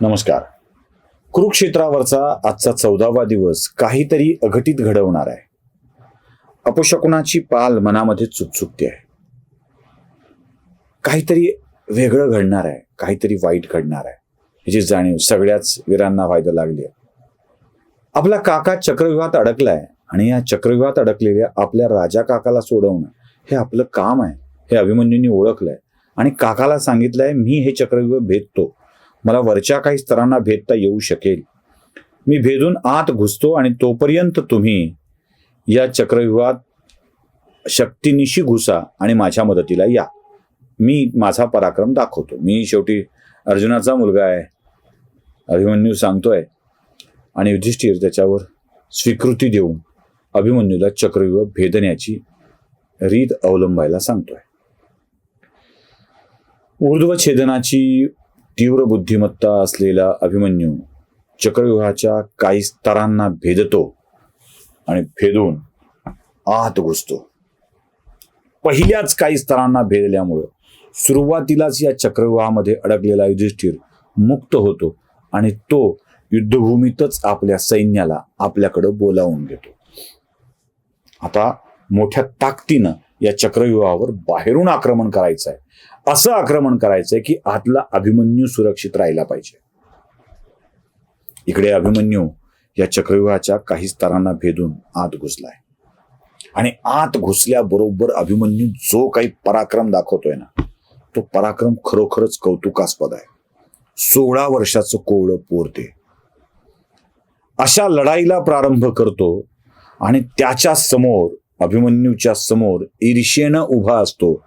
नमस्कार. कुरुक्षेत्रावरचा आजचा चौदावा दिवस काहीतरी अघटित घडवणार आहे. अपशकुनाची पाल मनामध्ये चुकचुकते आहे. काहीतरी वेगळं घडणार आहे काहीतरी वाईट घडणार आहे. ह्याची जाणीव सगळ्याच वीरांना व्हायला लागली आहे. आपला काका चक्रव्यूहात अडकलाय आणि या चक्रव्यूहात अडकलेल्या आपल्या राजा काकाला सोडवणं हे आपलं काम आहे हे अभिमन्यूंनी ओळखलंय. आणि काकाला सांगितलंय मी हे चक्रव्यूह भेदतो मला वरच्या काही स्तरांना भेदता येऊ शकेल. मी भेदून आत घुसतो आणि तोपर्यंत तुम्ही या चक्रव्यूहात शक्तीनिशी घुसा आणि माझ्या मदतीला या. मी माझा पराक्रम दाखवतो. मी शेवटी अर्जुनाचा मुलगा आहे. अभिमन्यू सांगतोय. आणि युधिष्ठिर त्याच्यावर स्वीकृती देऊन अभिमन्यूला चक्रव्यूह भेदण्याची रीत अवलंबायला सांगतोय. ऊर्ध्व छेदनाची तीव्र बुद्धिमत्ता असलेला अभिमन्यू चक्रव्यूहाच्या काही स्तरांना भेदतो आणि भेदून आत घुसतो. पहिल्याच काही स्तरांना भेदल्यामुळं सुरुवातीलाच या चक्रव्यूहामध्ये अडकलेला युधिष्ठिर मुक्त होतो आणि तो युद्धभूमीतच आपल्या सैन्याला आपल्याकडं बोलावून घेतो. आता मोठ्या ताकदीनं या चक्रव्यूहावर बाहेरून आक्रमण करायचं आहे असं आक्रमण करायचंय की आतला अभिमन्यू सुरक्षित राहिला पाहिजे. इकडे अभिमन्यू या चक्रव्यूहाच्या काही स्तरांना भेदून आत घुसलाय. आणि आत घुसल्याबरोबर अभिमन्यू जो काही पराक्रम दाखवतोय ना तो पराक्रम खरोखरच कौतुकास्पद आहे. सोळा वर्षाचं कोवळं पोरते अशा लढाईला प्रारंभ करतो आणि त्याच्यासमोर अभिमन्यूच्या समोर ईर्ष्येनं उभा असतो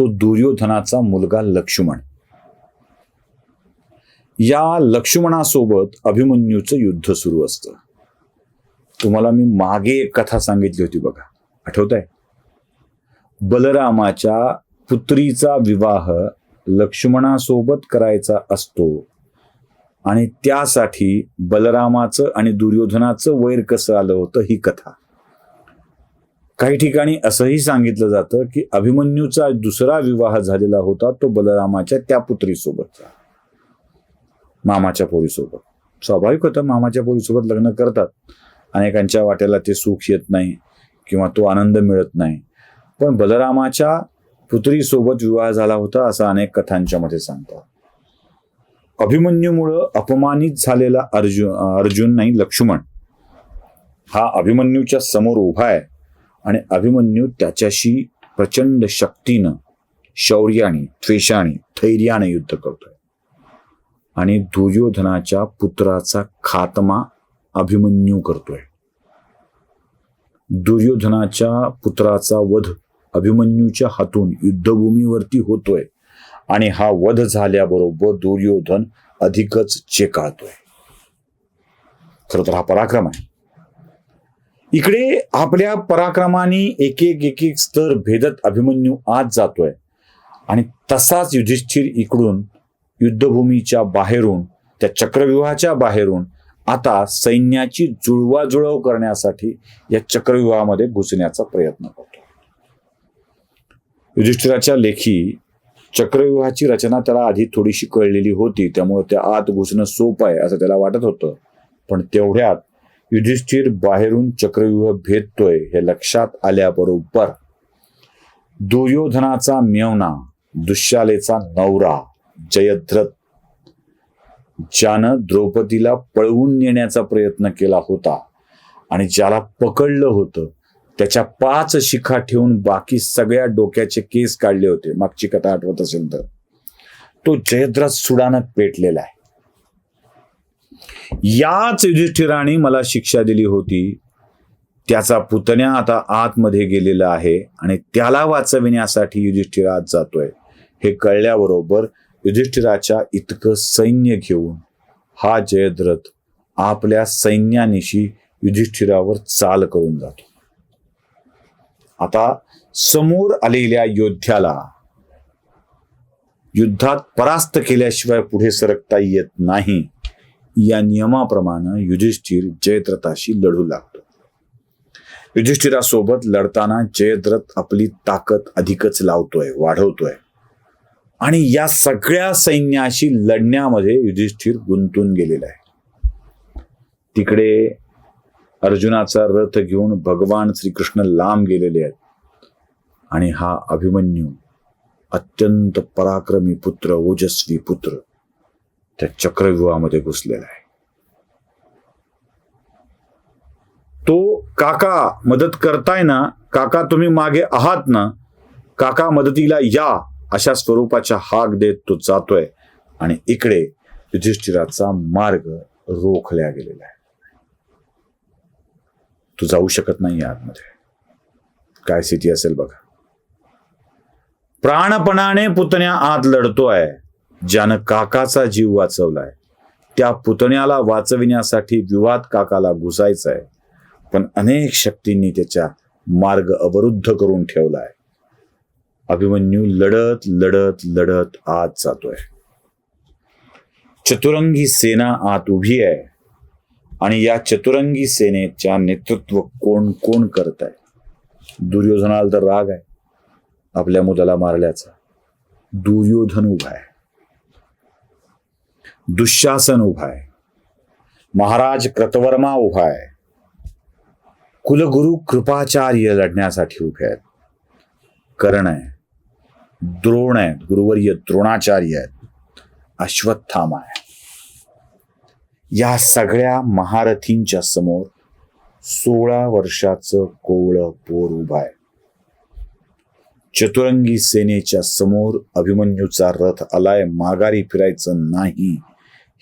तो दुर्योधनाचा मुलगा लक्ष्मण. या लक्ष्मणासोबत अभिमन्यूचं युद्ध सुरू असतं. तुम्हाला मी मागे एक कथा सांगितली होती बघा. आठवत आहे बलरामाच्या पुत्रीचा विवाह लक्ष्मणासोबत करायचा असतो आणि त्यासाठी बलरामाचं आणि दुर्योधनाचं वैर कसं आलं होतं ही कथा. काही ठिकाणी असंही सांगितलं जातं की अभिमन्यूचा दुसरा विवाह झालेला होता तो बलरामाच्या त्या पुत्रीसोबतचा मामाच्या पोरीसोबत. स्वाभाविक होतं मामाच्या पोरीसोबत लग्न करतात. अनेकांच्या वाट्याला ते सुख येत नाही किंवा तो आनंद मिळत नाही. पण बलरामाच्या पुत्रीसोबत विवाह झाला होता असं अनेक कथांच्या मध्ये सांगतात. अभिमन्यूमुळं अपमानित झालेला अर्जुन अर्जुन नाही लक्ष्मण. हा अभिमन्यूच्या समोर उभा आहे. आणि अभिमन्यू त्याच्याशी प्रचंड शक्तीनं शौर्याने त्वेषाने धैर्याने युद्ध करतोय. आणि दुर्योधनाच्या पुत्राचा खात्मा अभिमन्यू करतोय. दुर्योधनाच्या पुत्राचा वध अभिमन्यूच्या हातून युद्धभूमीवरती होतोय. आणि हा वध झाल्याबरोबर दुर्योधन अधिकच चेकाळतोय. खरं तर हा पराक्रम आहे. इकडे आपल्या पराक्रमाने एक एक एक एक स्तर भेदत अभिमन्यू आत जातोय. आणि तसाच युधिष्ठिर इकडून युद्धभूमीच्या बाहेरून त्या चक्रव्यूहाच्या बाहेरून आता सैन्याची जुळवाजुळव करण्यासाठी या चक्रव्यूहामध्ये घुसण्याचा प्रयत्न करतो. युधिष्ठिराच्या लेखी चक्रव्यूहाची रचना त्याला आधी थोडीशी कळलेली होती त्यामुळे त्या आत घुसणं सोपं आहे असं त्याला वाटत होतं. पण तेवढ्यात युधिष्ठिर बाहेरून चक्रव्यूह भेदतोय हे लक्षात आल्याबरोबर दुर्योधनाचा मेवना दुश्शालेचा नवरा जयद्रथ ज्यानं द्रौपदीला पळवून नेण्याचा प्रयत्न केला होता आणि ज्याला पकडलं होतं त्याच्या पाच शिखा ठेवून बाकी सगळ्या डोक्याचे केस काढले होते. मागची कथा आठवत असेल तर. तो जयद्रथ सुडानं पेटलेला आहे. याच युधिष्ठिराने मला शिक्षा दिली होती. त्याचा पुतण्या आता आतमध्ये गेलेला आहे आणि त्याला वाचविण्यासाठी युधिष्ठिर आत जातोय. हे कळल्याबरोबर युधिष्ठिराच्या इतकं सैन्य घेऊन हा जयद्रथ आपल्या सैन्यानिशी युधिष्ठिरावर चाल करून जातो. आता समोर आलेल्या योद्ध्याला युद्धात परास्त केल्याशिवाय पुढे सरकता येत नाही. या नियमाप्रमाणे युधिष्ठिर जयद्रथाशी लढू लागतो. युधिष्ठिरासोबत लढताना जयद्रथ आपली ताकद अधिकच लावतोय वाढवतोय. आणि या सगळ्या सैन्याशी लढण्यामध्ये युधिष्ठिर गुंतून गेलेला आहे. तिकडे अर्जुनाचा रथ घेऊन भगवान श्रीकृष्ण लांब गेलेले आहेत. आणि हा अभिमन्यू अत्यंत पराक्रमी पुत्र ओजस्वी पुत्र त्या चक्रव्यूहामध्ये घुसलेला आहे. तो काका मदत करताय ना काका तुम्ही मागे आहात ना काका मदतीला या अशा स्वरूपाच्या हाक देत तो जातोय आणि इकडे युधिष्ठिराचा मार्ग रोखल्या गेलेला आहे. तू जाऊ शकत नाही आतमध्ये. काय स्थिती असेल बघा. प्राणपणाने पुतण्या आत लढतोय. ज्यानं काकाचा जीव वाचवलाय त्या पुतण्याला वाचविण्यासाठी विवाद काकाला घुसायचा आहे पण अनेक शक्तींनी त्याच्या मार्ग अवरुद्ध करून ठेवलाय. अभिमन्यू लढत लढत लढत आत जातोय. चतुरंगी सेना आत उभी आहे आणि या चतुरंगी सेनेच्या नेतृत्व कोण कोण करत आहे दुर्योधनाला तर राग आहे. आपल्या मुलाला मारल्याचा. दुर्योधन उभा आहे. दुःशासन उभा आहे महाराज कृतवर्मा उभा आहे कुलगुरु कृपाचार्य लढण्यासाठी उभे आहेत. कर्ण आहे द्रोण आहेत. गुरुवर्य द्रोणाचार्य आहेत. अश्वत्थामा आहे या सगळ्या महारथींच्या समोर सोळा वर्षाचं कोवळं पोर उभा आहे. चतुरंगी सेनेच्या समोर अभिमन्यूचा रथ आलाय. माघारी फिरायचं नाही.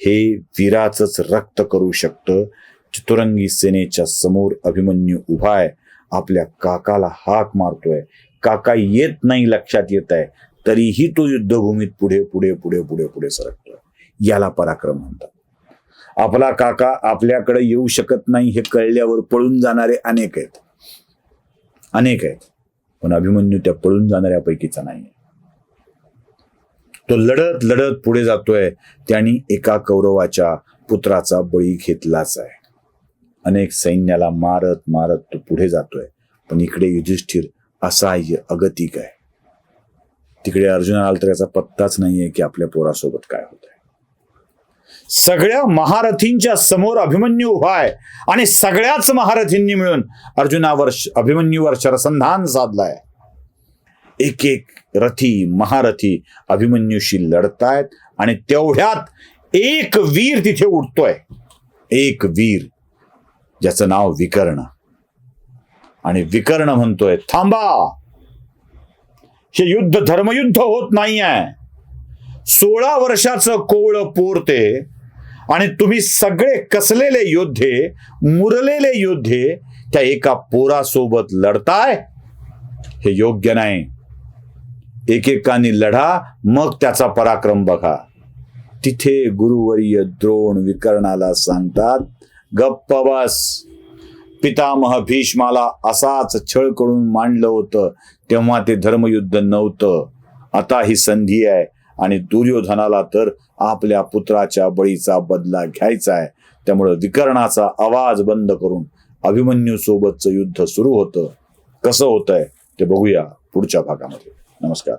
हे वीराचंच रक्त करू शकतं. चतुरंगी सेनेच्या समोर अभिमन्यू उभा आहे. आपल्या काकाला हाक मारतोय. काका येत नाही लक्षात येत आहे. तरीही तो युद्धभूमीत पुढे पुढे पुढे पुढे पुढे सरकतोय. याला पराक्रम म्हणतात. आपला काका आपल्याकडे येऊ शकत नाही हे कळल्यावर पळून जाणारे अनेक आहेत. अनेक आहेत. पण अभिमन्यू त्या पळून जाणाऱ्यापैकीचा नाही तो लढत लढत पुढे जातोय. त्यांनी एका कौरवाच्या पुत्राचा बळी घेतलाच आहे. अनेक सैन्याला मारत मारत तो पुढे जातोय. पण इकडे युधिष्ठिर असहाय्य अगतिक आहे. तिकडे अर्जुनाला तर याचा पत्ताच नाहीये की आपल्या पोरासोबत काय होत आहे सगळ्या महारथींच्या समोर अभिमन्यू उभा आहे आणि सगळ्याच महारथींनी मिळून अर्जुनावर अभिमन्यूवर शरसंधान साधलाय. एक एक रथी महारथी अभिमन्यूशी लढतायत आणि तेवढ्यात एक वीर तिथे उठतोय एक वीर ज्याचं नाव विकर्ण. आणि विकर्ण म्हणतोय थांबा! हे युद्ध धर्मयुद्ध होत नाही आहे सोळा वर्षाचं कोवळ पोरते आणि तुम्ही सगळे कसलेले योद्धे मुरलेले योद्धे त्या एका पोरासोबत लढताय? हे योग्य नाही. एकेकानी लढा मग त्याचा पराक्रम बघा. तिथे गुरुवर्य द्रोण विकर्णाला सांगतात गप्प बस. पितामह भीष्माला असाच छळ करून मांडलं होतं तेव्हा ते धर्मयुद्ध नव्हतं. आता ही संधी आहे आणि दुर्योधनाला तर आपल्या पुत्राच्या बळीचा बदला घ्यायचा आहे. त्यामुळं विकर्णाचा आवाज बंद करून अभिमन्यू सोबतचं युद्ध सुरू होतं. कसं होतंय ते बघूया पुढच्या भागामध्ये. नमस्कार